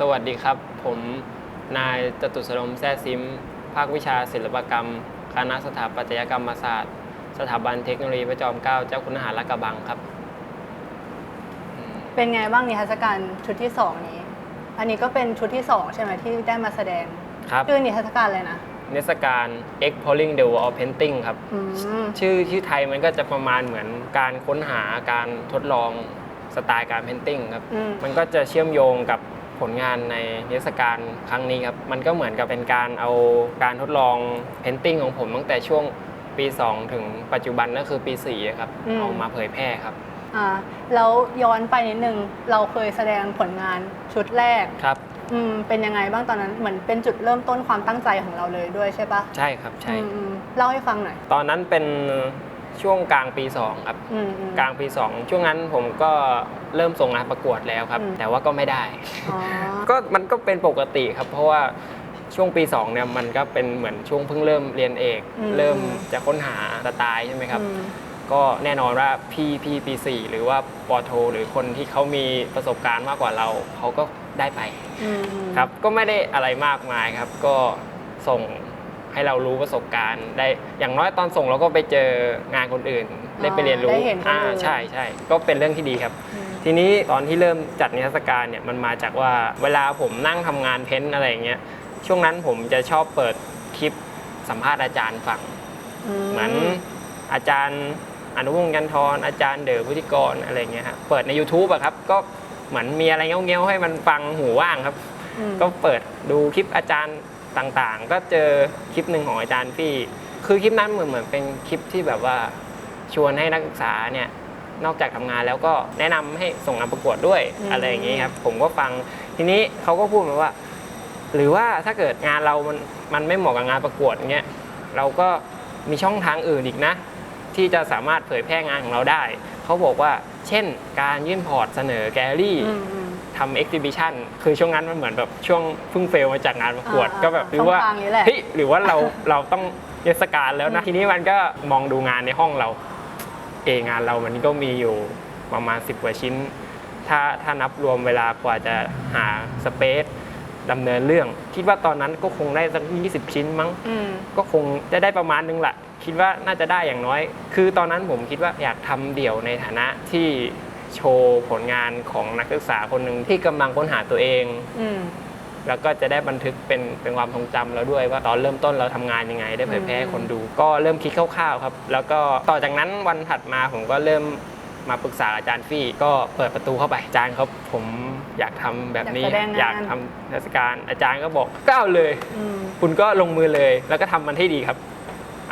สวัสดีครับ ผมนายจตุสรมแซ่ซิม ภาควิชาศิลปกรรม คณะสถาปัตยกรรมศาสตร์ สถาบันเทคโนโลยีพระจอมเกล้าเจ้าคุณทหารลาดกระบังครับ เป็นไงบ้างนิทรรศการชุดที่สองนี้ อันนี้ก็เป็นชุดที่สองใช่ไหมที่ได้มาแสดงครับชื่อนิทรรศการเลยนะนิทรรศการ Exploring the World of Painting ครับ อืมชื่อชื่อไทยมันก็จะประมาณเหมือนการค้นหาการทดลองสไตล์การเพนติ้งครับ อืม มันก็จะเชื่อมโยงกับ ผลงานในนิทรรศการครั้งนี้ครับ มันก็เหมือนกับเป็นการเอาการทดลองเพนติ้งของผมตั้งแต่ช่วงปี 2 ถึงปัจจุบันก็คือปี4อะครับเอามาเผยแพร่ครับ อ่าแล้วย้อนไปนิดนึงเราเคยแสดงผลงานชุดแรกครับ อืมเป็นยังไงบ้างตอนนั้นเหมือนเป็นจุดเริ่มต้นความตั้งใจของเราเลยด้วยใช่ปะใช่ครับใช่ อืมอืมเล่าให้ฟังหน่อย ตอนนั้นเป็น ช่วงกลางปี2ครับอืมอืม กลางปี 2 ช่วงนั้นผมก็เริ่มส่งงานประกวดแล้วครับ อืม แต่ว่าก็ไม่ได้ อ๋อ ก็มันก็เป็นปกติครับ เพราะว่าช่วงปี2เนี่ยมันก็เป็นเหมือนช่วงเพิ่งเริ่มเรียนเอกเริ่มจะค้นหาสไตล์ใช่ไหมครับ อืม ก็แน่นอนว่าพี่พี่ปีสี่หรือว่าปอโท หรือคนที่เขามีประสบการณ์มากกว่าเราเขาก็ได้ไปอืมอืมครับ ก็ไม่ได้อะไรมากมายครับ ก็ส่ง ให้เรารู้ประสบการณ์ได้อย่างน้อยตอนส่งเราก็ไปเจองานคนอื่น ได้ไปเรียนรู้ได้เห็นคนอ่าอื่นใช่ใช่ก็เป็นเรื่องที่ดีครับอืมทีนี้ตอนที่เริ่มจัดนิทรรศการเนี่ยมันมาจากว่าเวลาผมนั่งทำงานเพ้นท์อะไรอย่างเงี้ยช่วงนั้นผมจะชอบเปิดคลิปสัมภาษณ์อาจารย์ฟัง เหมือนอาจารย์อนุวงศ์กันทรอาจารย์เด๋อพุทธิกรอะไรเงี้ยครับเปิดใน YouTube อะครับก็เหมือนมีอะไรเงี้ยวๆให้มันฟังหูว่างครับอืมก็เปิดดูคลิปอาจารย์ ต่างๆ ก็เจอคลิปหนึ่งของอาจารย์พี่ คือคลิปนั้นเหมือนเหมือนเป็นคลิปที่แบบว่าชวนให้นักศึกษาเนี่ยนอกจากทำงานแล้วก็แนะนำให้ส่งงานประกวดด้วยอืมอะไรอย่างงี้ครับ ผมก็ฟังทีนี้เขาก็พูดมาว่า หรือว่าถ้าเกิดงานเรามันมันไม่เหมาะกับงานประกวดเงี้ยเราก็มีช่องทางอื่นอีกนะ ที่จะสามารถเผยแพร่งานของเราได้ เขาบอกว่า เช่น การยื่นพอร์ตเสนอแกลเลอรี่อืมอืม ทำเอ็กซิบิชันคือช่วงนั้นมันเหมือนแบบช่วงเพิ่งเฟลมาจากงานประกวดอ่าก็แบบหรือว่าช่องทางนี้แหละ เฮ้ยหรือว่าเราเราต้องเทศกาลแล้วนะ ทีนี้มันก็มองดูงานในห้องเรา เองานเรามันก็มีอยู่ประมาณ 10 กว่าชิ้น ถ้าถ้านับรวมเวลากว่าจะหาสเปซดำเนินเรื่อง คิดว่าตอนนั้นก็คงได้สัก20 ชิ้นมั้ง อืม ก็คงจะได้ประมาณนึงแหละ คิดว่าน่าจะได้อย่างน้อย คือตอนนั้นผมคิดว่าอยากทำเดี่ยวในฐานะที่ โชว์ผลงานของนักศึกษาคนหนึ่งที่กำลังค้นหาตัวเอง อืม แล้วก็จะได้บันทึกเป็นเป็นความทรงจำเราด้วยว่าตอนเริ่มต้นเราทำงานยังไง ได้เผยแพร่ให้คนดู ก็เริ่มคิดคร่าวๆครับ แล้วก็ต่อจากนั้นวันถัดมาผมก็เริ่มมาปรึกษาอาจารย์ฟี่ก็เปิดประตูเข้าไปอาจารย์ครับผมอยากทำแบบนี้อยากแสดงงาน อยากทำเทศกาลอาจารย์ก็บอกก้าวเลย อืม คุณก็ลงมือเลยแล้วก็ทำมันให้ดีครับ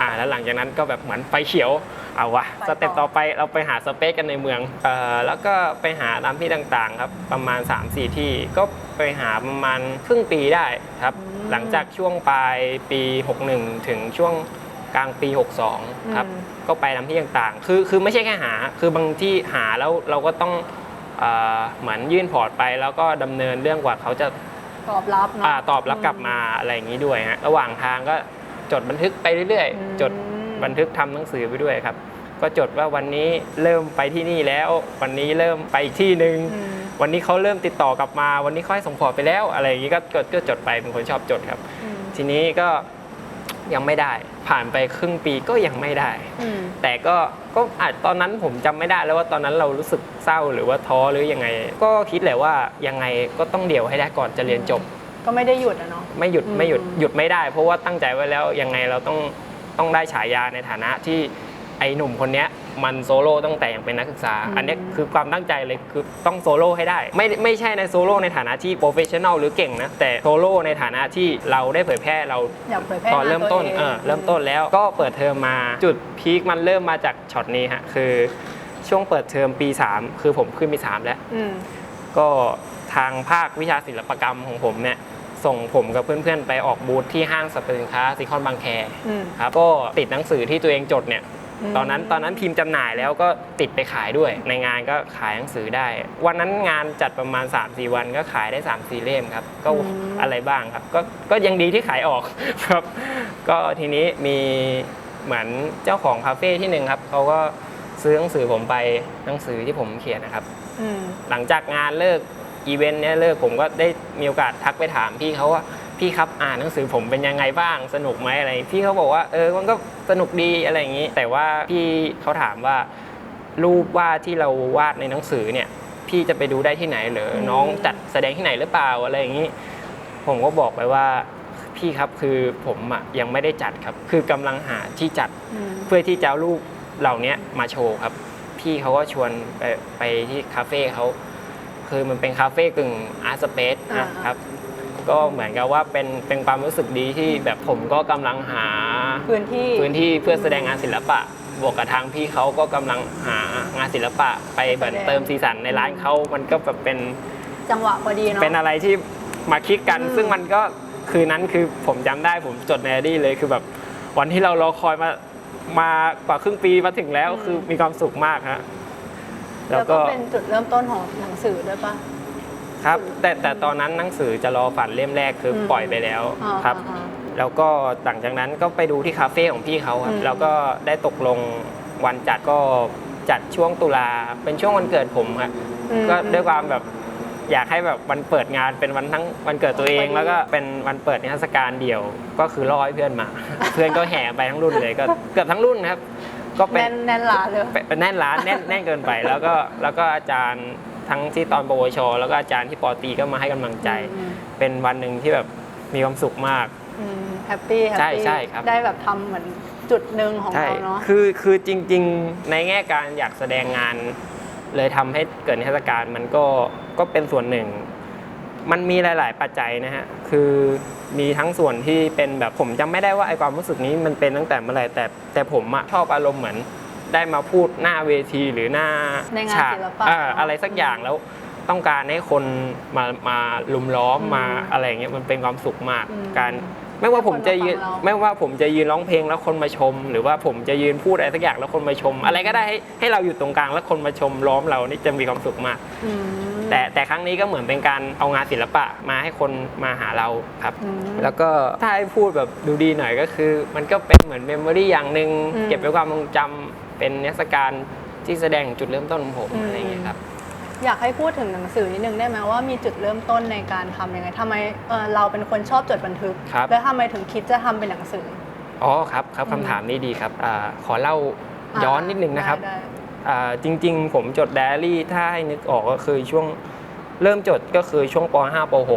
อ่าแล้วหลังจากนั้นก็แบบเหมือนไฟเขียวเอาวะไปสต่อเต็ปต่อไปเราไปหาสเปซกันในเมืองเอ่อแล้วก็ไปหาตามที่ต่างๆครับประมาณ 3-4 ที่ก็ไปหาประมาณครึ่งปีได้ครับ หลังจากช่วงปลายปี 61 ถึงช่วงกลางปี 62 ครับอืมก็ไปตามที่ต่างๆ คือคือไม่ใช่แค่หา คือบางที่หาแล้วเราก็ต้องเอ่อเหมือนยื่นพอร์ตไป แล้วก็ดำเนินเรื่องกว่าเขาจะตอบรับเนาะอาตอบรับกลับมาอะไรอย่างนี้ด้วยฮะระหว่างทางก็ จดบันทึกไปเรื่อยอืมๆจดบันทึกทำหนังสือไปด้วยครับ ก็จดว่าวันนี้เริ่มไปที่นี่แล้ว วันนี้เริ่มไปอีกที่หนึ่งอืมวันนี้เขาเริ่มติดต่อกลับมา วันนี้เขาให้ส่งพอร์ตไปแล้ว อะไรอย่างนี้ก็จดก็จดไปเป็นคนชอบจดครับอืมทีนี้ก็ยังไม่ได้ผ่านไปครึ่งปีก็ยังไม่ได้อืมแต่ก็ก็อาจตอนนั้นผมจำไม่ได้แล้วว่าตอนนั้นเรารู้สึกเศร้าหรือว่าท้อหรือยังไง ก็คิดแหละว่ายังไงก็ต้องเดี่ยวให้ได้ก่อนจะเรียนจบ ก็ไม่ได้หยุดอะเนาะ ไม่หยุดอืมไม่หยุดหยุดไม่ได้ เพราะว่าตั้งใจไว้แล้วยังไงเราต้องต้องได้ฉายาในฐานะที่ไอ้หนุ่มคนเนี้ยมันโซโล่ตั้งแต่ยังเป็นนักศึกษา อันเนี้ยคือความตั้งใจเลยคือต้องโซโล่ให้ได้ ไม่ไม่ใช่ในโซโล่ในฐานะที่โปรเฟชชั่นอลหรือเก่งนะ แต่โซโล่ในฐานะที่เราได้เผยแพร่เราอยากเผยแพร่ตอนเริ่มต้นงาเออเริ่มต้นแล้วก็เปิดเทอมมาจุดพีคมันเริ่มมาจากช็อตนี้ฮะคือช่วงเปิดเทอมปี 3 คือผมขึ้นปี3แล้วอืมก็ ทางภาควิชาศิลปกรรมของผมเนี่ยส่งผมกับเพื่อนๆ ไปออกบูธที่ห้างสรรพสินค้าซิคอนบางแคอืมครับก็ติดหนังสือที่ตัวเองจดเนี่ยอืมตอนนั้นตอนนั้นทีมจำหน่ายแล้วก็ติดไปขายด้วย ในงานก็ขายหนังสือได้ วันนั้นงานจัดประมาณ 3-4 วันก็ขายได้ 3-4 เล่มครับ ก็อะไรบ้างครับ ก็ก็ยังดีที่ขายออกครับ ก็ทีนี้มีเหมือนเจ้าของคาเฟ่ที่หนึ่งครับเขาก็ซื้อหนังสือผมไปหนังสือที่ผมเขียนนะครับอืมหลังจากงานเลิก อีเวนต์เนี้ยเลิกผมก็ได้มีโอกาสทักไปถามพี่เขาว่าพี่ครับอ่านหนังสือผมเป็นยังไงบ้างสนุกไหมอะไร พี่เขาบอกว่าเออมันก็สนุกดีอะไรอย่างนี้ แต่ว่าพี่เขาถามว่ารูปวาดที่เราวาดในหนังสือเนี่ย พี่จะไปดูได้ที่ไหนเหรอน้องจัดแสดงที่ไหนหรือเปล่าอะไรอย่างนี้ ผมก็บอกไปว่าพี่ครับคือผมอะยังไม่ได้จัดครับ คือกำลังหาที่จัดอืมเพื่อที่จะเอารูปเหล่านี้มาโชว์ครับ พี่เขาก็ชวนไปไปที่คาเฟ่เขา คือมันเป็นคาเฟ่กึ่งอาร์ตสเปซอ่า นะครับ ก็เหมือนกับว่าเป็นเป็นความรู้สึกดีที่แบบผมก็กำลังหา พื้นที่ พื้นที่เพื่อแสดงงานศิลปะ บวกกับทางพี่เขาก็กำลังหางานศิลปะไปเหมือนเติมสีสันในร้านเขามันก็แบบเป็น จังหวะพอดีเนาะ เป็นอะไรที่มาคลิกกัน อืม ซึ่งมันก็คืนนั้นคือผมจำได้ผมจดในไอดี้เลยคือแบบวันที่เรารอคอยมามากว่าครึ่งปีมาถึงแล้วคือมีความสุขมากฮะ แล้แล้ววก็ก็เป็นจุดเริ่มต้นของหนังสือด้วยปะครับ แต่แต่ตอนนั้นหนังสือจะรอฝันเล่มแรกคืออมปล่อยไปแล้วอ่าครับอ่าแล้วก็หลังจากนั้นก็ไปดูที่คาเฟ่ของพี่เขาครับอืมแล้วก็ได้ตกลงวันจัดก็จัดช่วงตุลาเป็นช่วงวันเกิดผมครับอืมก็ด้วยความแบบอยากให้แบบวันเปิดงานเป็นวันทั้งวันเกิดตัวเองพอดีแล้วก็เป็นวันเปิดนิทรรศการเดี่ยว ก็คือรอให้เพื่อนมา เพื่อนก็แห่ไปทั้งรุ่นเลยก็เกือบทั้งรุ่นนะครับ ก็เป็นแน่นแน่นหลาเลยเป็นเป็นแน่นร้านแน่นแน่นเกินไป แล้วก็แล้วก็อาจารย์ทั้งที่ตอนปวช แล้วก็อาจารย์ที่ปอตรีก็มาให้กำลังใจ อืม เป็นวันหนึ่งที่แบบมีความสุขมากอืมแฮปปี้แฮปใช่ปี้ใช่ครับ ได้แบบทำเหมือนจุดหนึ่งของใช่เราเนาะ คือคือจริง ๆ ในแง่การอยากแสดงงาน เลยทำให้เกิดนิทรรศการมันก็ก็เป็นส่วนหนึ่ง มันมีหลาย ๆ ปัจจัยนะฮะ คือมีทั้งส่วนที่เป็นแบบผมจำไม่ได้ว่าไอความรู้สึกนี้มันเป็นตั้งแต่เมื่อไหร่แต่แต่ผมอะชอบอารมณ์เหมือนได้มาพูดหน้าเวทีหรือหน้าในงานฉากศิลปะอ่าอะไรสักอย่างแล้วต้องการให้คนมามาลุมล้อมอืมมาอะไรอย่างเงี้ยมันเป็นความสุขมากอืมการไม่ว่าผมจะยืนให้คนมาฟังเราไม่ว่าผมจะยืนร้องเพลงแล้วคนมาชม หรือว่าผมจะยืนพูดอะไรสักอย่างแล้วคนมาชม อะไรก็ได้ให้ให้เราอยู่ตรงกลางแล้วคนมาชมล้อมเรานี่จะมีความสุขมากอืม แต่แต่ครั้งนี้ก็เหมือนเป็นการเอางานศิลปะมาให้คนมาหาเราครับอืมแล้วก็ถ้าให้พูดแบบดูดีหน่อยก็คือ มันก็เป็นเหมือนเมมโมรี่อย่างหนึ่งอืมเก็บไว้ความทรงจำเป็นนิทรรศการที่แสดงจุดเริ่มต้นของผมอืมอะไรอย่างเงี้ยครับอยากให้พูดถึงหนังสือนิดนึงได้ไหมว่ามีจุดเริ่มต้นในการทำยังไงทำไมเอ่อเราเป็นคนชอบจดบันทึกครับแล้วทำไมถึงคิดจะทำเป็นหนังสืออ๋อครับครับอืมคำถามนี้ดีครับอาขอเล่าย้อนนิดนึงนะครับได้อ่า จริง ๆ ผมจดไดอารี่ถ้าให้นึกออกก็คือช่วงเริ่มจดก็คือช่วงป .5 ป .6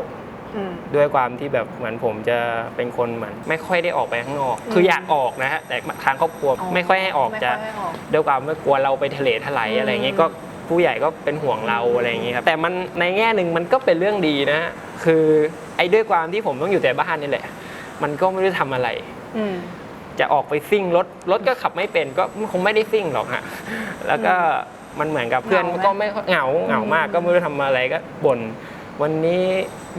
อืมด้วยความที่แบบเหมือนผมจะเป็นคนเหมือนไม่ค่อยได้ออกไปข้างนอกอืมคืออยากออกนะฮะแต่ทางครอบครัวไม่ค่อยให้ออกไม่จะค่อยให้ออกด้วยความไม่กลัวเราไปทะเลทลายอืมอะไรอย่างงี้ก็ผู้ใหญ่ก็เป็นห่วงเราอะไรอย่างงี้ครับแต่มันในแง่หนึ่งมันก็เป็นเรื่องดีนะ คือไอ้ด้วยความที่ผมต้องอยู่แต่บ้านนี่แหละ มันก็ไม่ได้ทำอะไรอืม จะออกไปซิ่งรถรถก็ขับไม่เป็นก็คงไม่ได้ซิ่งหรอกฮะแล้วก็มันเหมือนกับเพื่อนเหงาไหมก็ไม่ค่อยเหงาเหงามากอืมก็ไม่รู้ทำอะไรก็บ่นวันนี้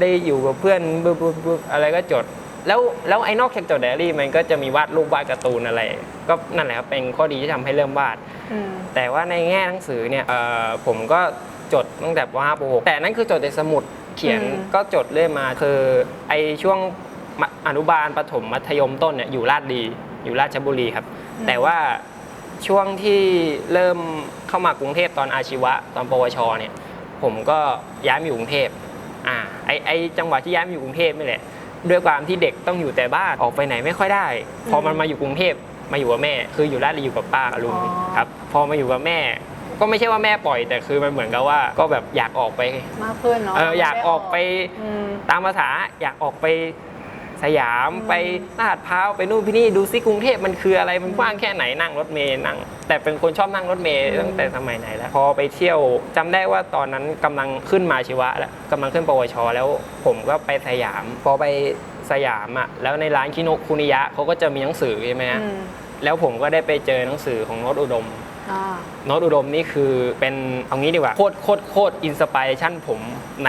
ได้อยู่กับเพื่อนบึบบึบบึบอะไรก็จด แล้วแล้วไอ้นอกจากจดไดอารี่มันก็จะมีวาดรูปวาดการ์ตูนอะไร ก็นั่นแหละครับเป็นข้อดีที่ทำให้เริ่มวาดอืมแต่ว่าในแง่หนังสือเนี่ยเอ่อผมก็จดตั้งแต่ป .5 ป .6 แต่นั่นคือจดในสมุดเขียนอืมก็จดเรื่อยมาคือไอช่วงมอนุบาลประถมมัธยมต้นเนี่ยอยู่ลาดดี อยู่ราชบุรีครับ แต่ว่าช่วงที่เริ่มเข้ามากรุงเทพตอนอาชีวะตอนปวชเนี่ย ผมก็ย้ายมาอยู่กรุงเทพอ่าไอไอจังหวะที่ย้ายมาอยู่กรุงเทพนี่แหละด้วยความที่เด็กต้องอยู่แต่บ้านออกไปไหนไม่ค่อยได้ พอมันมาอยู่กรุงเทพมาอยู่กับแม่ คืออยู่ราชบุรีอยู่กับป้ากับลุงอ๋อครับพอมาอยู่กับแม่ก็ไม่ใช่ว่าแม่ปล่อยแต่คือมันเหมือนกับว่าก็แบบอยากออกไปมากขึ้นเนาะเอออยากออกไปอืมตามภาษาอยากออกไป สยามอืมไปลาดพร้าวไปนู่นพี่นี่ดูซิกรุงเทพมันคืออะไรมันกว้างแค่ไหนนั่งรถเมย์นั่ง แต่เป็นคนชอบนั่งรถเมย์อืมตั้งแต่สมัยไหนแล้ว พอไปเที่ยวจำได้ว่าตอนนั้นกำลังขึ้นมาชีวะแล้วกำลังขึ้นปวช แล้วผมก็ไปสยาม พอไปสยามอะแล้วในร้านคิโนะคุนิยะเขาก็จะมีหนังสือใช่ไหมฮะอืมแล้วผมก็ได้ไปเจอหนังสือของโนตอุดมอ่า โนตอุดมนี่คือเป็นเอางี้ดีกว่า โคตรโคตรโคตรอินสปิเรชันผมใน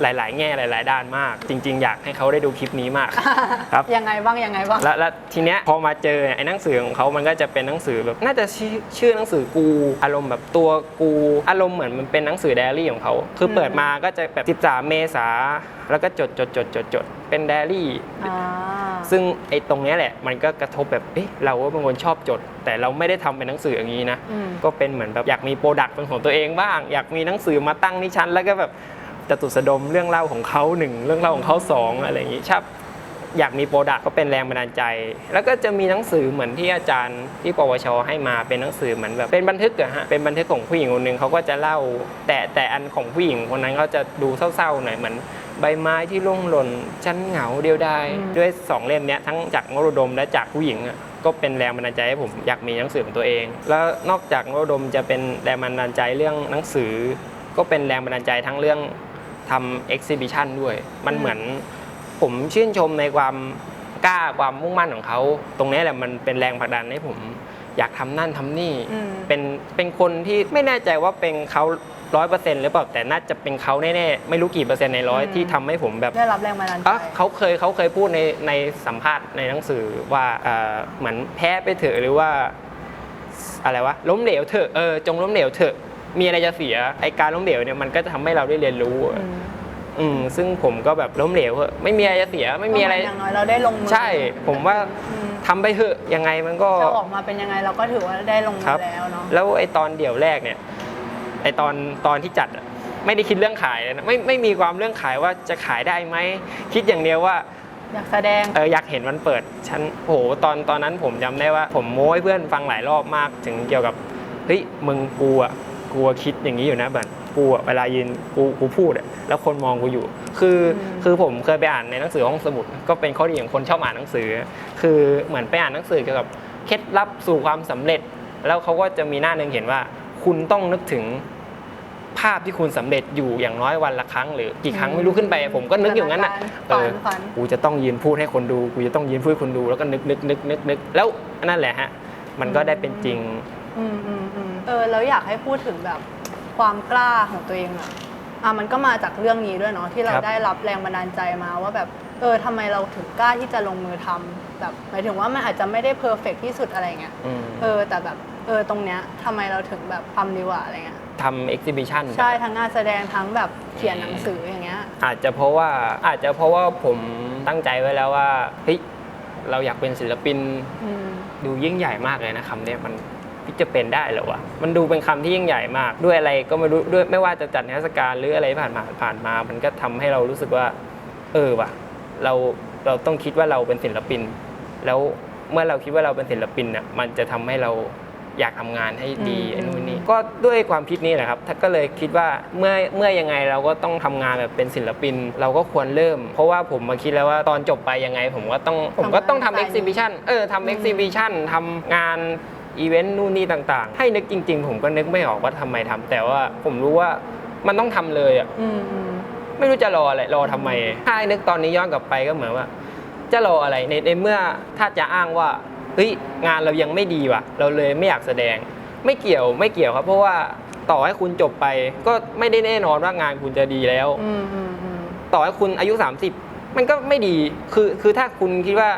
หลาย ๆ แง่หลาย ๆ ด้านมาก จริง ๆ อยากให้เขาได้ดูคลิปนี้มากครับยังไงบ้างยังไงบ้างแล้วแล้วทีเนี้ยพอมาเจอไอ้หนังสือของเขามันก็จะเป็นหนังสือแบบน่าจะชื่อชื่อหนังสือกู อารมณ์แบบตัวกูอารมณ์เหมือนมันเป็นหนังสือไดอารี่ของเขาคือเปิดมาก็จะแบบ 13 เมษาแล้วก็จดจดจดจดจดเป็นไดอารี่อ่า ซึ่งไอ้ตรงเนี้ยแหละมันก็กระทบแบบเอ๊ะเราก็เป็นคนชอบจด แต่เราไม่ได้ทำเป็นหนังสืออย่างนี้นะอืมก็เป็นเหมือนแบบอยากมีโปรดักต์เป็นของตัวเองบ้าง อยากมีหนังสือมาตั้งนิชั้นแล้วก็แบบจตุสดมเรื่องเล่าของเขาหนึ่งเรื่องเล่าของเขาสองอะไรอย่างงี้ชอบอยากมีโปรดักต์ก็เป็นแรงบันดาลใจ แล้วก็จะมีหนังสือเหมือนที่อาจารย์ที่ปวช ให้มาเป็นหนังสือเหมือนแบบเป็นบันทึกอะฮะเป็นบันทึกของผู้หญิงคนหนึ่งเขาก็จะเล่า แต่แต่อันของผู้หญิงคนนั้นเขาจะดูเศร้าๆหน่อยเหมือน ใบไม้ที่ร่วงหล่นฉันเหงาเดียวดายอืมด้วยสองเล่มเนี้ยทั้งจากนโรดมและจากผู้หญิงอะก็เป็นแรงบันดาลใจให้ผมอยากมีหนังสือของตัวเอง แล้วนอกจากนโรดมจะเป็นแรงบันดาลใจเรื่องหนังสือ ก็เป็นแรงบันดาลใจทั้งเรื่องทำเอ็กซิบิชันด้วย มันเหมือนผมชื่นชมในความกล้าความมุ่งมั่นของเขา ตรงนี้แหละมันเป็นแรงผลักดันให้ผมอยากทำนั่นทำนี่อืมเป็นเป็นคนที่ไม่แน่ใจว่าเป็นเขา ร้อยเปอร์เซ็นต์หรือเปล่าแต่น่าจะเป็นเขาแน่ๆ ไม่รู้กี่เปอร์เซ็นต์ในร้อยอืม ที่ทำให้ผมแบบได้รับแรงบันดาลใจ อะเขาเคยเขาเคยพูดในในสัมภาษณ์ในหนังสือว่าเอ่อเหมือนแพ้ไปเถอะหรือว่าอะไรวะล้มเหลวเถอะเออจงล้มเหลวเถอะมีอะไรจะเสียไอการล้มเหลวเนี่ยมันก็จะทำให้เราได้เรียนรู้อะอืมอืมซึ่งผมก็แบบล้มเหลวเถอะไม่มีอะไรจะเสียไม่มีอะไรก็เหนอย่างน้อยเราได้ลงมือใช่ผมว่าอืมทำไปเถอะยังไงมันก็ จะออกมาเป็นยังไงเราก็ถือว่าได้ลงมืครัอบ แล้วเนาะ แล้วไอตอนเดี่ยวแรกเนี่ย ไอตอนตอนที่จัดอะไม่ได้คิดเรื่องขายเลยนะไม่ไม่มีความเรื่องขายว่าจะขายได้ไหมคิดอย่างเดียวว่าอยากแสดงเอออยากเห็นมันเปิดฉันโอ้โหตอนตอนนั้นผมจำได้ว่า ผมโม้ให้เพื่อนฟังหลายรอบมากถึงเกี่ยวกับเฮ้ยมึงกูอะกูอะคิดอย่างนี้อยู่นะแบบกูอะเวลายืนกูกูพูดอะแล้วคนมองกูอยู่ คืออมคือผมเคยไปอ่านในหนังสือห้องสมุด ก็เป็นข้อดีของคนชอบอ่านหนังสือ คือเหมือนไปอ่านหนังสือเกี่ยวกับเคล็ดลับสู่ความสำเร็จ แล้วเขาก็จะมีหน้าหนึ่งเห็นว่า คุณต้องนึกถึงภาพที่คุณสำเร็จอยู่อย่างน้อยวันละครั้ง หรือกี่ครั้งไม่รู้ขึ้นไป ผมก็นึกอย่างนั้นอะฝันเออฝันกูจะต้องยืนพูดให้คนดูกูจะต้องยืนพูดให้คนดู แล้วก็นึกนึกนึกนึกนึกแล้วนั่นแหละฮะ มันก็ได้เป็นจริงอืมอืมอืมเออแล้วอยากให้พูดถึงแบบความกล้าของตัวเองหน่อยอะมันก็มาจากเรื่องนี้ด้วยเนาะที่เราครับได้รับแรงบันดาลใจมาว่าแบบ เออทำไมเราถึงกล้าที่จะลงมือทำ แบบหมายถึงว่ามันอาจจะไม่ได้เพอร์เฟกที่สุดอะไรเงี้ยอืมเออแต่แบบเออตรงเนี้ยทำไมเราถึงแบบทำดีกว่าอะไรเงี้ยทำเอ็กซิบิชัน ใช่ทั้งงานแสดงทั้งแบบเขียนหนังสืออย่างเงี้ย อาจจะเพราะว่าอาจจะเพราะว่าผมตั้งใจไว้แล้วว่าเฮ้ยเราอยากเป็นศิลปินอืม ดูยิ่งใหญ่มากเลยนะคำเนี้ยมันที่จะเป็นได้เหรอวะมันดูเป็นคำที่ยิ่งใหญ่มาก ด้วยอะไรก็ไม่รู้ด้วยไม่ว่าจะจัดนิทรรศการหรืออะไรผ่านมาผ่านมา มันก็ทำให้เรารู้สึกว่า เออว่ะเราเราต้องคิดว่าเราเป็นศิลปิน แล้วเมื่อเราคิดว่าเราเป็นศิลปินน่ะมันจะทำให้เราอยากทำงานให้ดีอืมไอ้นู่นนี่ก็ด้วยความคิดนี้แหละครับถ้าก็เลยคิดว่าเมื่อเมื่อยังไงเราก็ต้องทำงานแบบเป็นศิลปิน เราก็ควรเริ่ม เพราะว่าผมมาคิดแล้วว่าตอนจบไปยังไง ผมก็ต้องผมก็ต้องทำเอ็กซิบิชันเออทำเอ็กซิบิชันทำงานอีเวนต์นู่นนี่ต่างๆ ให้นึกจริง ๆ ผมก็นึกไม่ออกว่าทำไมทำแต่ว่าผมรู้ว่ามันต้องทำเลยอะอืมอืมไม่รู้จะรออะไรรอทำไมถ้านึกตอนนี้ย้อนกลับไปก็เหมือนว่า จะรออะไรในในเมื่อถ้าจะอ้างว่าเฮ้ยงานเรายังไม่ดีว่ะ เราเลยไม่อยากแสดง ไม่เกี่ยวไม่เกี่ยวครับ เพราะว่าต่อให้คุณจบไป ก็ไม่ได้แน่นอนว่างานคุณจะดีแล้วอืมอืมอืมต่อให้คุณอายุ 30 มันก็ไม่ดีคือคือถ้าคุณคิดว่า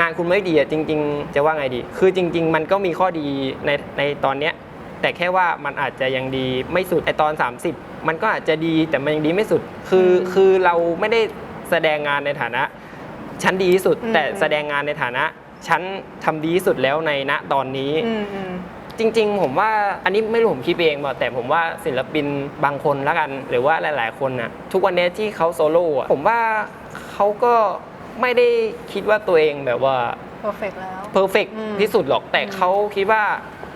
งานคุณไม่ดีอะจริง ๆ จะว่าไงดี คือจริง ๆ มันก็มีข้อดีในในตอนเนี้ยแต่แค่ว่ามันอาจจะยังดีไม่สุดไอตอน 30 มันก็อาจจะดีแต่มันยังดีไม่สุด คืออืมคือเราไม่ได้แสดงงานในฐานะ ฉันดีที่สุด อืม แต่แสดงงานในฐานะ ฉันทำดีที่สุดแล้วในณตอนนี้ อืมอืม จริง ๆ ผมว่าอันนี้ไม่รู้ผมคิดเองบอกแต่ผมว่าศิลปินบางคนละกัน หรือว่าหลาย ๆ คนน่ะทุกวันนี้ที่เขาโซโล่อะผมว่าเขาก็ไม่ได้คิดว่าตัวเองแบบว่าเพอร์เฟกแล้ว เพอร์เฟกอืมที่สุดหรอกแต่อืมเขาคิดว่า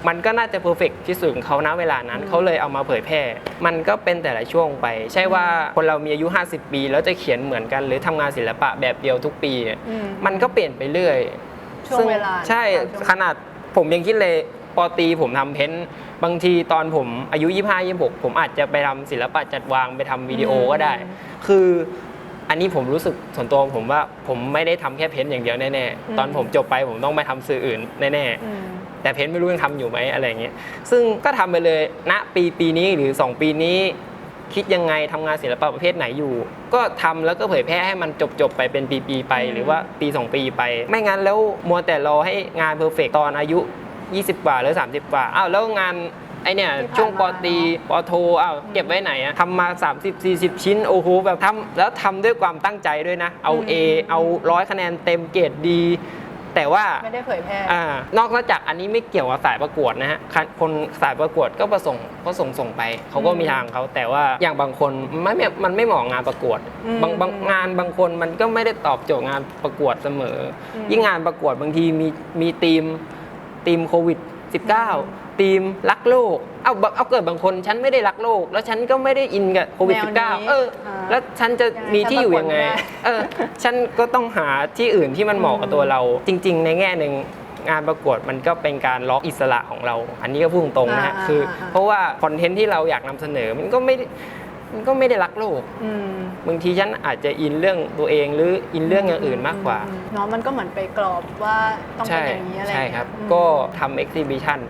มันก็น่าจะเพอร์เฟกที่สุดของเขานะเวลานั้นอืมเขาเลยเอามาเผยแพร่ มันก็เป็นแต่ละช่วงไป ใช่ว่าคนเรามีอายุ 50 ปี แล้วจะเขียนเหมือนกัน หรือทำงานศิลปะแบบเดียวทุกปีเนี่ยอืมมันก็เปลี่ยนไปเรื่อยช่วงซึ่เวลาใช่ตามช่วงขนาดผมยังคิดเลยปอตรีผมทำเพ้นท์บางทีตอนผมอายุ 25 26 ผมอาจจะไปทำศิลปะจัดวางไปทำวิดีโอก็ได้ คืออันนี้ผมรู้สึกส่วนตัวผมว่าผมไม่ได้ทำแค่เพ้นท์อย่างเดียวแน่อืมๆตอนผมจบไปผมต้องไปทำสื่ออื่นแน่อืมๆ แต่เพ้นท์ไม่รู้ยังทำอยู่ไหมอะไรอย่างเงี้ยซึ่งก็ทำไปเลยณปีปีนี้หรือ 2 ปีนี้ คิดยังไงทำงานศิลปะประเภทไหนอยู่ ก็ทำแล้วก็เผยแพร่ให้มันจบๆไปเป็นปีๆไปอืมหรือว่าปี 2 ปีไป ไม่งั้นแล้วมัวแต่รอให้งานเพอร์เฟกตอนอายุ 20 กว่าหรือ 30 กว่าอ้าวแล้วงานไอเนี่ยที่ผ่านช่วงปอมาตรีปอโทอ้าวเก็บไว้ไหนอะทำมา 30 40 ชิ้นโอ้โหแบบทำแล้วทำด้วยความตั้งใจด้วยนะ เอา A เอาร้อยคะแนนเต็มเกรดดี แแต่ว่าไม่ได้เผยแพร่อ่านอกจากอันนี้ไม่เกี่ยวกับสายประกวดนะฮะคันคนสายประกวดก็ประสงค์ก็ส่งส่งไปเขาก็มีทางเขาแต่ว่าอย่างบางคนมันไม่มันไม่เหมาะงานประกวดอืมบางบางงานบางคนมันก็ไม่ได้ตอบโจทย์งานประกวดเสมออมยิ่งงานประกวดบางทีมีมีทีมทีมโควิด 19 ทีมรักโลก เอาบางเอาเกิดบางคนฉันไม่ได้รักโลก แล้วฉันก็ไม่ได้อินกับโควิดแนวนี้19เอออาแล้วฉันจะยังไงมีที่อยู่ยังไงฉันประกวดไม่ได้เออ ฉันก็ต้องหาที่อื่นที่มันเหมาะกับตัวเรา จริง ๆ ในแง่หนึ่งงานประกวดมันก็เป็นการล็อกอิสระของเรา อันนี้ก็พูดตรงๆนะฮะอ่าคือ อ่า เพราะว่าคอนเทนต์ที่เราอยากนำเสนอมันก็ไม่ได้มันก็ไม่ได้รักโลก อืมบางทีฉันอาจจะอินเรื่องตัวเองหรืออินเรื่องอย่างอื่นมากกว่าอืเนาะมันก็เหมือนไปกรอบว่าต้องเป็นใช่อย่างนี้อะไรใช่อย่างคเงี้ยรับ อืม ก็ทำเอ็กซิบิชัน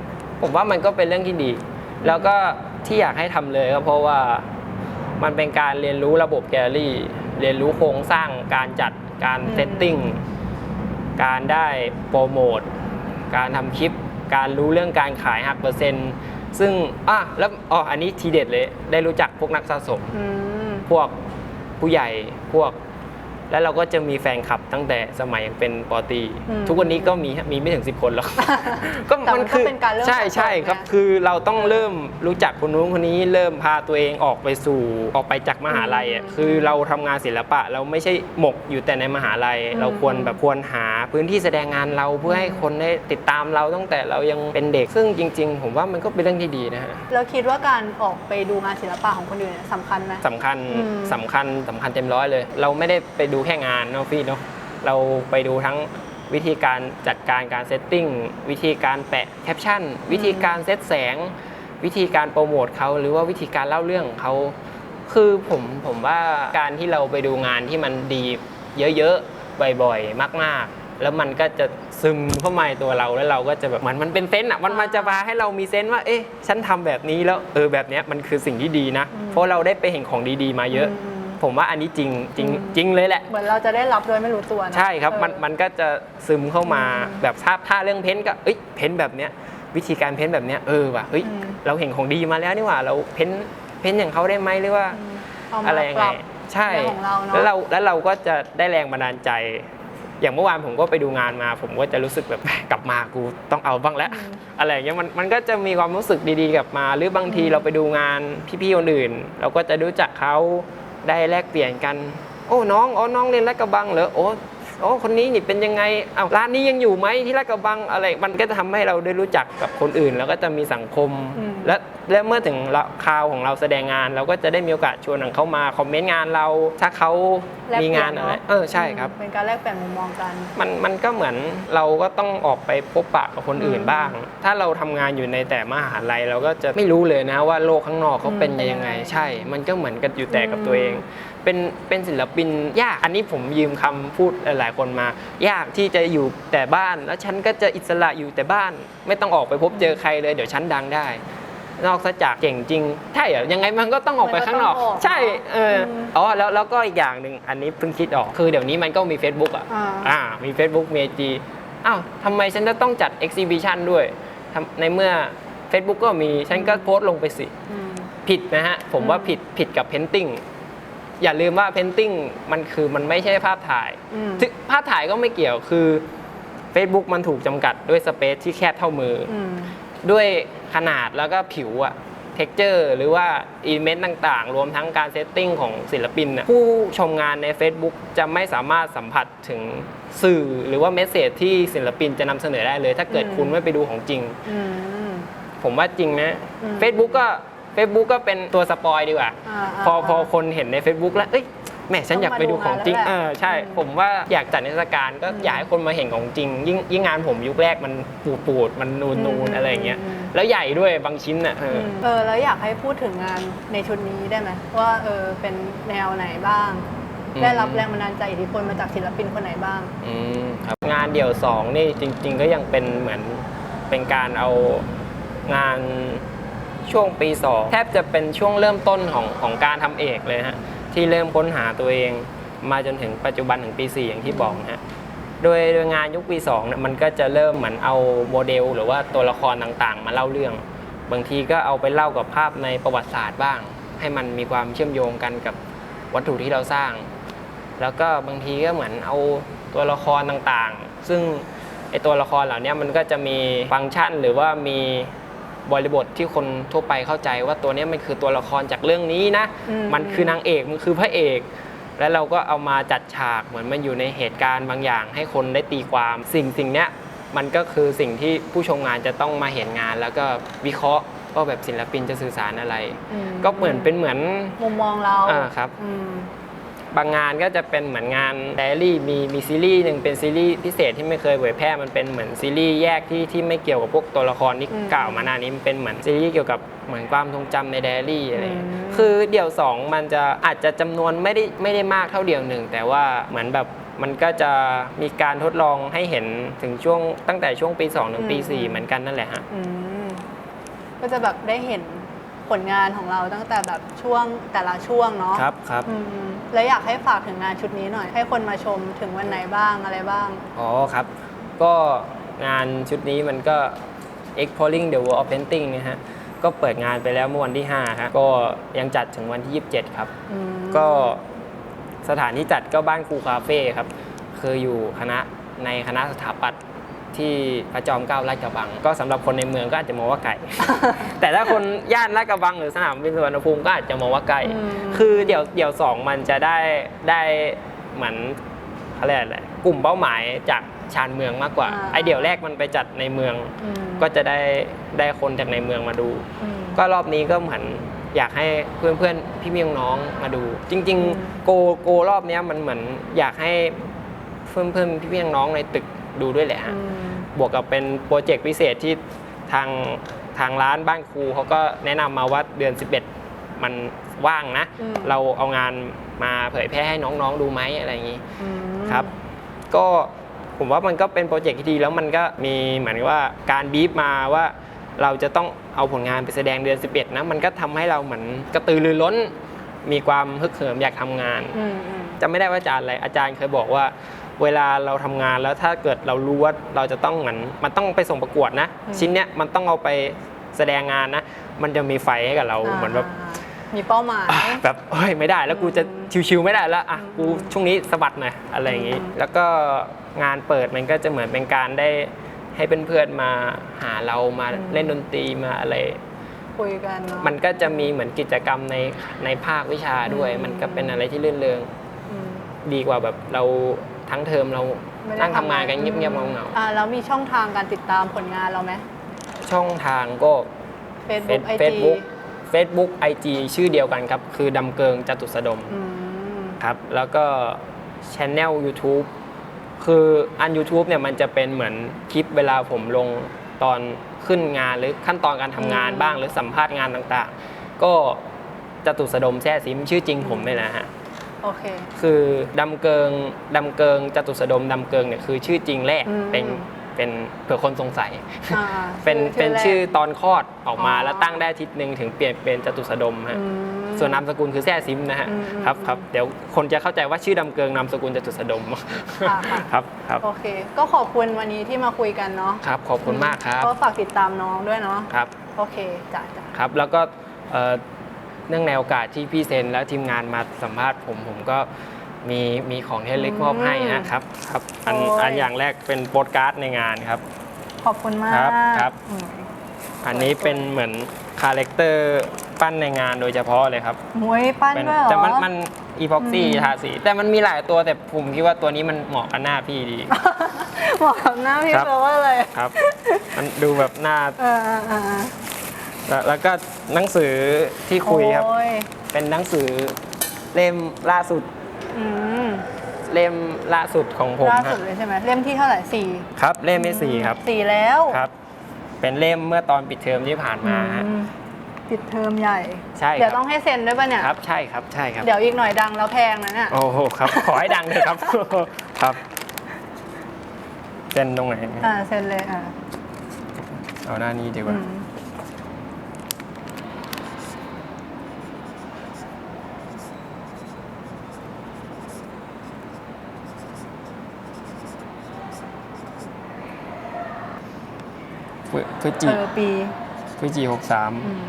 ผมว่ามันก็เป็นเรื่องที่ดี แล้วก็ที่อยากให้ทำเลยก็เพราะว่ามันเป็นการเรียนรู้ระบบแกลเลอรี่ เรียนรู้โครงสร้างการจัดการเซตติ้งการได้โปรโมทการทำคลิป การรู้เรื่องการขายหักเปอร์เซ็นต์ซึ่งอะแล้วอ๋ออันนี้ทีเด็ดเลย ได้รู้จักพวกนักสะสมอืมพวกผู้ใหญ่พวก แล้วเราก็จะมีแฟนคลับตั้งแต่สมัยยังเป็นปอตรีอืมทุกวันนี้ก็มีมีไม่ถึง 10 คนหรอก ก็แต่มันก็เป็นการเริ่มใช่สะสมใช่ครับไงคือเราต้องเริ่มรู้จักคนนู้นคนนี้เริ่มพาตัวเองออกไปสู่ออกไปจากมหาลัยอะอืมคือเราทำงานศิลปะเราไม่ใช่หมกอยู่แต่ในมหาลัยอืมเราควรแบบควรหาพื้นที่แสดงงานเราเพื่อให้คนได้ติดตามเราตั้งแต่เรายังเป็นเด็ก ซึ่งจริง ๆ ผมว่ามันก็เป็นเรื่องที่ดีนะฮะ แล้วคิดว่าการออกไปดูงานศิลปะของคนอื่นเนี่ยสำคัญไหม สำคัญอืมสำคัญสำคัญเต็มร้อยเลย เราไม่ได้ไปดูแค่งานเนาะพี่เนาะเราไปดูทั้งวิธีการจัดการการเซตติ้งวิธีการแปะแคปชั่น วิธีการเซตแสง วิธีการโปรโมทเขาหรือว่าวิธีการเล่าเรื่องของเขาคือผมผมว่าการที่เราไปดูงานที่มันดีเยอะๆบ่อยๆ มากๆ แล้วมันก็จะซึมเข้ามาในตัวเราแล้วเราก็จะแบบเหมือนมันเป็นเซนต์อะมันมันจะพาให้เรามีเซนต์ว่า เอ๊ะฉันทำแบบนี้แล้วเออแบบเนี้ยมันคือสิ่งที่ดีนะ เพราะเราได้ไปเห็นของดีๆ มาเยอะอืม ผมว่าอันนี้จริงจริงอืมจริงเลยแหละ เหมือนเราจะได้รับโดยไม่รู้ตัวนะใช่ครับเออมันมันก็จะซึมเข้ามาอืมแบบถ้าถ้าเรื่องเพ้นท์ก็เอ้ยเพ้นท์แบบเนี้ยวิธีการเพ้นท์แบบเนี้ยเออว่ะเฮ้ยอืมเราเห็นของดีมาแล้วนี่หว่าเราเพ้นท์เพ้นท์อย่างเขาได้ไหมหรือว่าอืมเอามาอะไรยังปไงรับใช่เรื่องของเราเนอะแล้วเราแล้วเราก็จะได้แรงบันดาลใจ อย่างเมื่อวานผมก็ไปดูงานมา ผมก็จะรู้สึกแบบกลับมากูต้องเอาบ้างแล้วอะไรอย่างเงี้ยมันมันก็จะมีความรู้สึกดีๆกลับมา หรือบางทีอืมเราไปดูงานพี่ๆคนอื่น เราก็จะรู้จักเขา ได้แลกเปลี่ยนกัน โอ้น้องอ๋อน้องเรียนลาดกระบังเหรอโอ้ โอ้คนนี้นี่เป็นยังไงอ้าวร้านนี้ยังอยู่ไหมที่ลาดกระบังอะไรมันก็จะทำให้เราได้รู้จักกับคนอื่น แล้วก็จะมีสังคม อืม และและเมื่อถึงเราคราวของเราแสดงงาน เราก็จะได้มีโอกาสชวนเขามาคอมเมนต์งานเราถ้าเขาแลกมีเปลี่ยงานอะไรเะเออใช่ครับ เป็นการแลกเปลี่ยนมุมมองกัน มันมันก็เหมือนเราก็ต้องออกไปพบปะกับคนอื่นอืมบ้าง ถ้าเราทำงานอยู่ในแต่มหาลัยเราก็จะไม่รู้เลยนะว่าโลกข้างนอกเขาอืมเป็นเป็นยัยังงไงไง ใช่ มันก็เหมือนกันอยู่แต่กับอืมตัวเอง เป็นเป็นศิลปินยาก อันนี้ผมยืมคำพูดหลาย ๆ คนมา ยากที่จะอยู่แต่บ้าน แล้วฉันก็จะอิสระอยู่แต่บ้าน ไม่ต้องออกไปพบเจอใครเลย เดี๋ยวฉันดังได้ นอกจากเก่งจริง ใช่เหรอยังไงมันก็ต้องออกไปข้างนอกมันก็ต้องออกใช่เอออมอ๋อแล้วแล้วก็อีกอย่างหนึ่งอันนี้เพิ่งคิดออกคือเดี๋ยวนี้มันก็มี Facebook อะอ่าอ่ามี Facebook มี IG อ้าวทำไมฉันจะต้องจัด exhibition ด้วยทำในเมื่อ Facebook ก็มีฉันก็โพสต์ลงไปสิอืมผิดนะฮะ ผมว่าอืมผิดผิดกับ painting อย่าลืมว่า painting มันคือมันไม่ใช่ภาพถ่ายอืมถึงภาพถ่ายก็ไม่เกี่ยวคือ Facebook มันถูกจำกัดด้วยสเปซที่แคบเท่ามือออืมด้วยขนาดแล้วก็ผิวอะเท็กเจอร์หรือว่าอีเมนต์ต่างๆ รวมทั้งการเซตติ้งของศิลปินน่ะผู้ชมงานใน Facebook จะไม่สามารถสัมผัสถึงสื่อหรือว่าเมสเซจที่ศิลปินจะนำเสนอได้เลย ถ้าเกิดอืมคุณไม่ไปดูของจริงอืมผมว่าจริงนะอืม Facebook ก็ Facebook ก็เป็นตัวสปอยดีกว่าอ่าพอพอคนเห็นใน Facebook แล้วเอ้ยแหมฉันอยากไปดูของจริงต้องมาดูเองานแล้วแหละอใช่อืมผมว่าอยากจัดนิทรรศการก็อืมอยากให้คนมาเห็นของจริง ยิ่งยิ่งงานผมยุคแรกมันปูดปูดๆมันนูนนูนอืมอะไรอย่างเงี้ยอืม แล้วใหญ่ด้วยบางชิ้นอะเออมเออแล้วอยากให้พูดถึงงานในชุดนี้ได้ไหมว่าเออเป็นแนวไหนบ้าง อืม ได้รับแรงบันดาลใจอิทธิพลมาจากศิลปินคนไหนบ้าง อืมครับงานเดี่ยวสองนี่จริง ๆ ก็ยังเป็นเหมือนเป็นการเอางาน ช่วงปีสองแทบจะเป็นช่วงเริ่มต้นของของการทำเอกเลยฮะที่เริ่มค้นหาตัวเองมาจนถึงปัจจุบันถึงปี 4 อย่างที่บอกฮะโดยโดยงานยุคปี2เนี่ยมันก็จะเริ่มเหมือนเอาโมเดล หรือว่าตัวละครต่างๆ มาเล่าเรื่อง บางทีก็เอาไปเล่ากับภาพในประวัติศาสตร์บ้าง ให้มันมีความเชื่อมโยงกันกับวัตถุที่เราสร้าง แล้วก็บางทีก็เหมือนเอาตัวละครต่างๆ ซึ่งไอตัวละครเหล่านี้มันก็จะมีฟังก์ชันหรือว่ามี บริบทที่คนทั่วไปเข้าใจว่าตัวเนี้ยมันคือตัวละครจากเรื่องนี้นะอืมมันคือนางเอกมันคือพระเอก แล้วเราก็เอามาจัดฉากเหมือนมันอยู่ในเหตุการณ์บางอย่าง ให้คนได้ตีความสิ่งสิ่งเนี้ยมันก็คือสิ่งที่ผู้ชมงานจะต้องมาเห็นงาน แล้วก็วิเคราะห์ว่าแบบศิลปินจะสื่อสารอะไรอืมก็เหมือนเป็นเหมือนมุมมองเราอ่าครับอืม บางงานก็จะเป็นเหมือนงานไดอารี่มีมีซีรีส์หนึ่งเป็นซีรีส์พิเศษที่ไม่เคยเผยแพร่มันเป็นเหมือนซีรีส์แยกที่ที่ไม่เกี่ยวกับพวกตัวละครที่กล่าวมาหนานี้มันเป็นเหมือนซีรีส์เกี่ยวกับเหมือนความทรงจำในไดอารี่อะไรเงี้ยคือเดี่ยวสองมันจะอาจจะจำนวนไม่ได้ไม่ได้มากเท่าเดี่ยวหนึ่งแต่ว่าเหมือนแบบมันก็จะมีการทดลองให้เห็นถึงช่วงตั้งแต่ช่วงปี2ถึงปี4เหมือนกันนั่นแหละฮะก็จะแบบได้เห็น ผลงานของเราตั้งแต่แบบช่วงแต่ละช่วงเนาะครับครับ อืมแล้วอยากให้ฝากถึงงานชุดนี้หน่อย ให้คนมาชมถึงวันไหนบ้างอะไรบ้าง อ๋อครับ ก็งานชุดนี้มันก็ Exploring the World of Painting นะฮะ ก็เปิดงานไปแล้วเมื่อวันที่5ครับก็ยังจัดถึงวันที่ 27 ครับ อืมก็สถานที่จัดก็บ้านครูคาเฟ่ครับ คืออยู่คณะในคณะสถาปัตย์ ที่พระจอมเกล้าลาดกระบัง ก็สำหรับคนในเมืองก็อาจจะมองว่าไกลแต่ถ้าคนย่านลาดกระบังหรือสนามบินสุวรรณภูมิก็อาจจะมองว่าใกล้อืมคือเดี๋ยวเดี๋ยวสองมันจะได้ได้เหมือนอะไรอะไรกลุ่มเป้าหมายจากชานเมืองมากกว่าอ่าไอเดี๋ยวแรกมันไปจัดในเมืองอืมก็จะได้ได้คนจากในเมืองมาดูอืมก็รอบนี้ก็เหมือนอยากให้เพื่อนเพื่อนๆพี่เมียงน้องมาดู จริงอืมๆโกโกรอบเนี้ยมันเหมือนอยากให้เพื่อนเพื่อนๆพี่เมียงน้องในตึก ดูด้วยแหละฮะอืมบวกกับเป็นโปรเจกต์พิเศษที่ทางทางร้านบ้านครูเขาก็แนะนำมาว่าเดือน 11 มันว่างนะอืมเราเอางานมาเผยแพร่ให้น้องๆดูไหมอะไรอย่างนี้อืมครับ ก็ผมว่ามันก็เป็นโปรเจกต์ที่ดีแล้วมันก็มีเหมือนกับว่าการบีบมาว่าเราจะต้องเอาผลงานไปแสดงเดือน 11 นะ มันก็ทำให้เราเหมือนกระตือรือร้น มีความฮึกเหิมอยากทำงานอืมอืมจะไม่ได้ว่าอาจารย์อะไรอาจารย์เคยบอกว่า เวลาเราทำงานแล้วถ้าเกิดเรารู้ว่าเราจะต้องเหมือนมันต้องไปส่งประกวดนะ ชิ้นเนี้ยมันต้องเอาไปแสดงงานนะ มันจะมีไฟให้กับเราเหมือนแบบามีเป้าหมายอะแบบเฮ้ยไม่ได้แล้วกูจะชิวๆไม่ได้แล้วอะอืมกูช่วงนี้สะบัดหน่อยอะไรอย่างงี้อืมแล้วก็งานเปิดมันก็จะเหมือนเป็นการได้ให้เพื่อนๆมาหาเรามาเล่นดนตรีมาอะไรคุยกันเนาะมันก็จะมีเหมือนกิจกรรมในในภาควิชาด้วยอืมมันก็เป็นอะไรที่ลื่นเริงอืมดีกว่าแบบเรา ทั้งเทอมเราไม่ได้นั่งทำงานกันเงียบๆอืมเหงาอ่าแล้วมีช่องทางการติดตามผลงานเราไหม ๆช่องทางก็ Facebook เฟ IG ซบุ๊กเฟซบุ๊กไอจีชื่อเดียวกันครับ คือดำเกิงจตุสดม อืมครับ แล้วก็ช anel YouTube คืออัน YouTube เนี่ยมันจะเป็นเหมือนคลิปเวลาผมลงตอนขึ้นงานหรือขั้นตอนการทำงานอืมบ้างหรือสัมภาษณ์งานต่างๆ ก็จตุสดมแซ่ซิมชื่อจริงผมเลยนะฮะ โอเค คือดำเกิงดำเกิงจตุสดมดำเกิงเนี่ยคือชื่อจริงแรกอืมเป็นเป็นเผื่อคนสงสัย อ่าเป็นเป็นชื่อแรกตอนคลอดออกมาอ๋อ แล้วตั้งได้อาทิตย์หนึ่งถึงเปลี่ยนเป็นจตุสดมฮะ อืม ส่วนนามสกุลคือแซ่ซิมนะฮะอืมอืมครับครับ เดี๋ยวคนจะเข้าใจว่าชื่อดำเกิงนามสกุลจตุสดมค่ะค่ะ ครับครับโอเค ก็ขอบคุณวันนี้ที่มาคุยกันเนาะครับขอบคุณมากครับก็ฝากติดตามน้องด้วยเนาะครับ โอเคจ้ะจ้ะ ครับแล้วก็เอ่อ เนื่องในโอกาสที่พี่เซนและทีมงานมาสัมภาษณ์ผมผมก็มีมีของที่ระลึกมอบให้นะครับครับอันอันอย่างแรกเป็นโปสการ์ดในงานครับ ขอบคุณมากครับครับ อืมอันนี้เป็นเหมือนคาแรคเตอร์ปั้นในงานโดยเฉพาะเลยครับมวยปั้นเป็นด้วยเหรอ แต่มันมันอีพ็อกซี่อืม ทาสีแต่มันมีหลายตัวแต่ผมคิดว่าตัวนี้มันเหมาะกับหน้าพี่ดีเหมาะกับหน้าพี่ครับแปลว่าอะไรครับ มันดูแบบหน้า เออเออเออเออ แล้วแล้วก็หนังสือที่คุยครับ โอ้ยเป็นหนังสือเล่มล่าสุดอืมเล่มล่าสุดของผมล่าฮะสุดเลยใช่ไหมเล่มที่เท่าไหร่สี่ครับเล่มที่สี่ครับสี่แล้วครับ เป็นเล่มเมื่อตอนปิดเทอมที่ผ่านมาฮะ อืมปิดเทอมใหญ่ ใช่ครับ เดี๋ยวต้องให้เซ็นด้วยป่ะเนี่ย ครับใช่ครับใช่ครับ เดี๋ยวอีกหน่อยดังแล้วแพงนะเนี่ย โอ้โหครับ ขอให้ดังเลยครับ ครับเส้นตรงไหนอ่าเซ็นเลยอ่าเอาหน้านี้ดีกอืว่า ม พฤพฤศจิเออปีพฤศจิหกสามอืม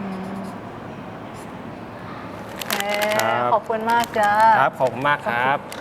อืมโอเคขอบคุณมากจ้า ครับ ขอบคุณมากครับ